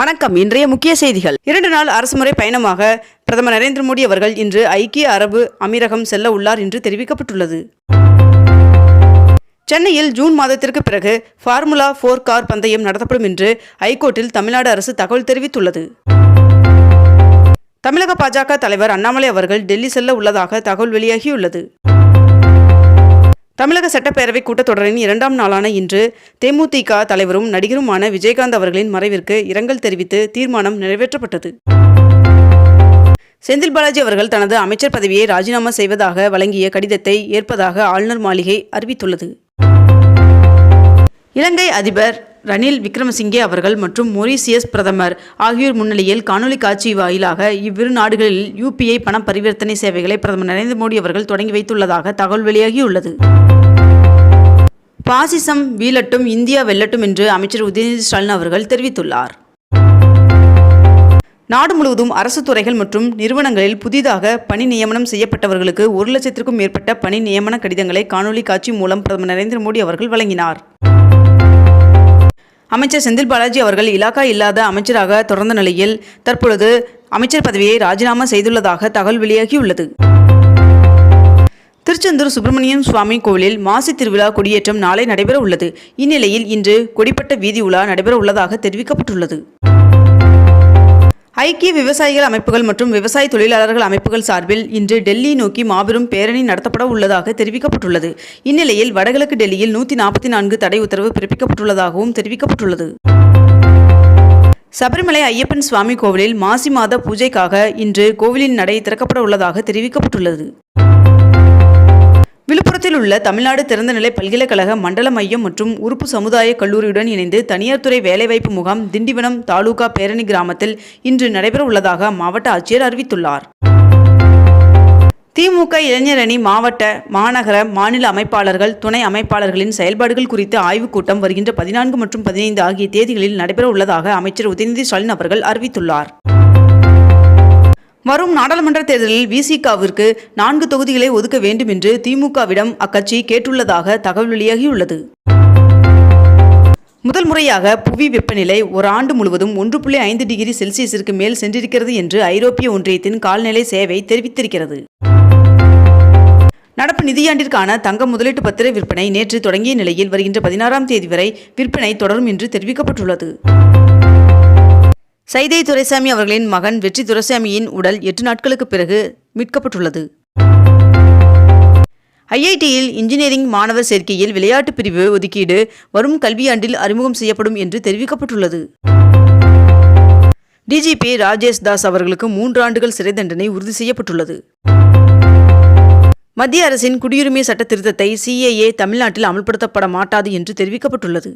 வணக்கம். இன்றைய முக்கிய செய்திகள். இரண்டு நாள் அரசுமுறை பயணமாக பிரதமர் நரேந்திர மோடி அவர்கள் இன்று ஐக்கிய அரபு அமீரகம் செல்ல உள்ளார் என்று தெரிவிக்கப்பட்டுள்ளது. சென்னையில் ஜூன் மாதத்திற்கு பிறகு ஃபார்முலா போர் கார் பந்தயம் நடத்தப்படும் என்று ஐகோர்ட்டில் தமிழ்நாடு அரசு தகவல் தெரிவித்துள்ளது. தமிழக பாஜக தலைவர் அண்ணாமலை அவர்கள் டெல்லி செல்ல உள்ளதாக தகவல் வெளியாகியுள்ளது. தமிழக சட்டப்பேரவை கூட்டத்தொடரின் இரண்டாம் நாளான இன்று தேமுதிக தலைவரும் நடிகருமான விஜயகாந்த் அவர்களின் மறைவிற்கு இரங்கல் தெரிவித்து தீர்மானம் நிறைவேற்றப்பட்டது. செந்தில் பாலாஜி அவர்கள் தனது அமைச்சர் பதவியை ராஜினாமா செய்வதாக வழங்கிய கடிதத்தை ஏற்பதாக ஆளுநர் மாளிகை அறிவித்துள்ளது. இலங்கை அதிபர் ரணில் விக்ரமசிங்கே அவர்கள் மற்றும் மொரீசியஸ் பிரதமர் ஆகியோர் முன்னிலையில் காணொலி காட்சி வாயிலாக இவ்விரு நாடுகளில் யூபிஐ பண பரிவர்த்தனை சேவைகளை பிரதமர் நரேந்திர மோடி அவர்கள் தொடங்கி வைத்துள்ளதாக தகவல் வெளியாகியுள்ளது. பாசிசம் வீழட்டும் இந்தியா வெல்லட்டும் என்று அமைச்சர் உதயநிதி ஸ்டாலின் அவர்கள் தெரிவித்துள்ளார். நாடு முழுவதும் அரசு துறைகள் மற்றும் நிறுவனங்களில் புதிதாக பணி நியமனம் செய்யப்பட்டவர்களுக்கு ஒரு லட்சத்திற்கும் மேற்பட்ட பணி நியமன கடிதங்களை காணொலி காட்சி மூலம் பிரதமர் நரேந்திர மோடி அவர்கள் வழங்கினார். அமைச்சர் செந்தில் பாலாஜி அவர்கள் இலாக்கா இல்லாத அமைச்சராக தொடர்ந்த நிலையில் தற்பொழுது அமைச்சர் பதவியை ராஜினாமா செய்துள்ளதாக தகவல் வெளியாகியுள்ளது. திருச்செந்தூர் சுப்பிரமணியம் சுவாமி கோவிலில் மாசி திருவிழா கொடியேற்றம் நாளை நடைபெற உள்ளது இந்நிலையில் இன்று கொடிப்பட்ட வீதி உலா நடைபெற உள்ளதாக தெரிவிக்கப்பட்டுள்ளது. ஐக்கிய விவசாயிகள் அமைப்புகள் மற்றும் விவசாய தொழிலாளர்கள் அமைப்புகள் சார்பில் இன்று டெல்லி நோக்கி மாபெரும் பேரணி நடத்தப்பட உள்ளதாக தெரிவிக்கப்பட்டுள்ளது. இந்நிலையில் வடகிழக்கு டெல்லியில் நூற்றி நாற்பத்தி நான்கு தடை உத்தரவு பிறப்பிக்கப்பட்டுள்ளதாகவும் தெரிவிக்கப்பட்டுள்ளது. சபரிமலை ஐயப்பன் சுவாமி கோவிலில் மாசி மாத பூஜைக்காக இன்று கோவிலின் நடை திறக்கப்பட உள்ளதாக தெரிவிக்கப்பட்டுள்ளது. விழுப்புரத்தில் உள்ள தமிழ்நாடு திறந்தநிலை பல்கலைக்கழக மண்டல மையம் மற்றும் உறுப்பு சமுதாய கல்லூரியுடன் இணைந்து தனியார் துறை வேலைவாய்ப்பு முகாம் திண்டிவனம் தாலுகா பேரணி கிராமத்தில் இன்று நடைபெற உள்ளதாக மாவட்ட ஆட்சியர் அறிவித்துள்ளார். திமுக இளைஞரணி மாவட்ட மாநகர மாநில அமைப்பாளர்கள் துணை அமைப்பாளர்களின் செயல்பாடுகள் குறித்த ஆய்வுக் கூட்டம் வருகின்ற பதினான்கு மற்றும் பதினைந்து ஆகிய தேதிகளில் நடைபெற உள்ளதாக அமைச்சர் உதயநிதி ஸ்டாலின் அவர்கள் அறிவித்துள்ளார். வரும் நாடாளுமன்ற தேர்தலில் விசிகாவிற்கு நான்கு தொகுதிகளை ஒதுக்க வேண்டும் என்று திமுகவிடம் அக்கட்சி கேட்டுள்ளதாக தகவல் வெளியாகியுள்ளது. முதல் முறையாக புவி வெப்பநிலை ஒரு ஆண்டு முழுவதும் ஒன்று புள்ளி ஐந்து டிகிரி செல்சியஸிற்கு மேல் சென்றிருக்கிறது என்று ஐரோப்பிய ஒன்றியத்தின் கால்நிலை சேவை தெரிவித்திருக்கிறது. நடப்பு நிதியாண்டிற்கான தங்க முதலீட்டு பத்திர விற்பனை நேற்று தொடங்கிய நிலையில் வருகின்ற பதினாறாம் தேதி வரை விற்பனை தொடரும் என்று தெரிவிக்கப்பட்டுள்ளது. சைதை துரைசாமி அவர்களின் மகன் வெற்றி துரைசாமியின் உடல் எட்டு நாட்களுக்கு பிறகு மீட்கப்பட்டுள்ளது. ஐஐடியில் இன்ஜினியரிங் மாணவர் சேர்க்கையில் விளையாட்டு பிரிவு ஒதுக்கீடு வரும் கல்வியாண்டில் அறிமுகம் செய்யப்படும் என்று தெரிவிக்கப்பட்டுள்ளது. டிஜிபி ராஜேஷ் தாஸ் அவர்களுக்கு மூன்று ஆண்டுகள் சிறை தண்டனை உறுதி செய்யப்பட்டுள்ளது. மத்திய அரசின் குடியுரிமை சட்ட திருத்தத்தை சிஏஏ தமிழ்நாட்டில் அமல்படுத்தப்பட மாட்டாது என்று தெரிவிக்கப்பட்டுள்ளது.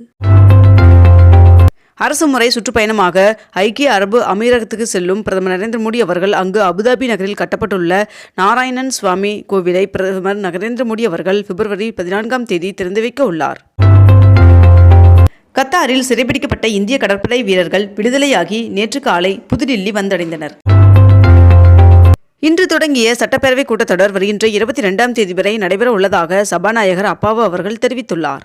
அரசு முறை சுற்றுப்பயணமாக ஐக்கிய அரபு அமீரகத்துக்கு செல்லும் பிரதமர் நரேந்திர மோடி அவர்கள் அங்கு அபுதாபி நகரில் கட்டப்பட்டுள்ள நாராயணன் சுவாமி கோவிலை பிரதமர் நரேந்திர மோடி அவர்கள் பிப்ரவரி பதினான்காம் தேதி திறந்து வைக்க உள்ளார். கத்தாரில் சிறைபிடிக்கப்பட்ட இந்திய கடற்படை வீரர்கள் விடுதலையாகி நேற்று காலை புதுடில்லி வந்தடைந்தனர். இன்று தொடங்கிய சட்டப்பேரவை கூட்டத்தொடர் வருகின்ற இருபத்தி இரண்டாம் தேதி வரை நடைபெற உள்ளதாக சபாநாயகர் அப்பாவு அவர்கள் தெரிவித்துள்ளார்.